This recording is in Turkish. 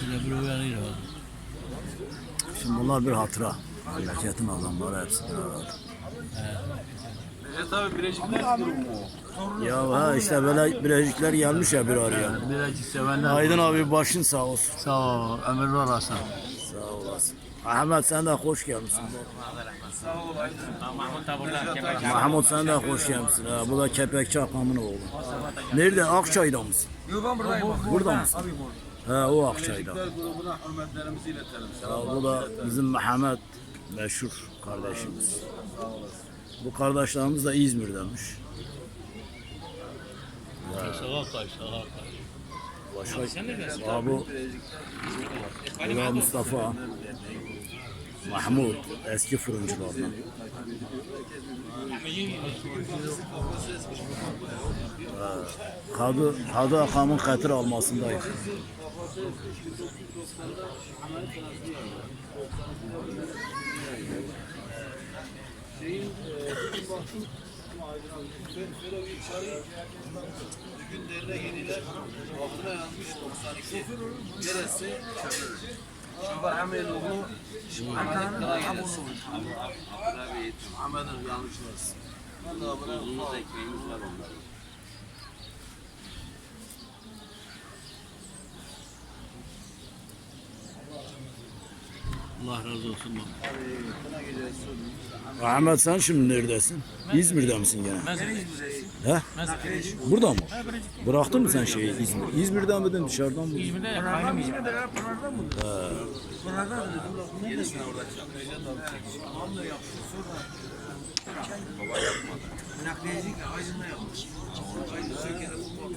Şöyle bir uyanıyor abi. Şimdi bunlar bir hatıra. Memleketin adamları hepsi bir arada. Necdet abi Bilecikler durumu. Ya ha işte böyle bilecikler gelmiş ya bir araya. Birazcık sevenler. Aydın abi başın sağ olsun. Sağ ol. Ömürlü olasın. Sağ olasın. Ahmet sen de hoş gelmişsin. Mahmut sen de hoş gelmişsin. Ha, bu da Kepekçi Akam'ın oğlu. Nerede? Akçay'da mısın? Yok ben buradayım. Burada mısın? He o Akçay'da. Bilecikler grubuna hürmetlerimizi iletelim. Ya, bu da bizim Mehmet meşhur kardeşimiz. Bu kardeşlerimiz de İzmir'denmiş. Kaç, sağa kaç. Başka Aa, bu bu da Mustafa Mahmut eski fırıncılardan. Kadı, Kadı Akam'ın katır almasındayız. Bugün derine yeniler altına yanmış 92. Neresi? Şoför hemen oğlu Ahmet'in Ahmet'in yanlış varsa. Valla buna Uzun ekmeğimiz var onların. Allah razı olsun. baba. Ahmet sen şimdi neredesin? İzmir'de misin gene? Ben He? Burada mı? Bıraktın mı sen şeyi İzmir? İzmir'den miydin dışarıdan mı? İzmir'de kaynım İzmir'de. Nakliyecilik Aydın'da yapmış. Aydın Söke'de bu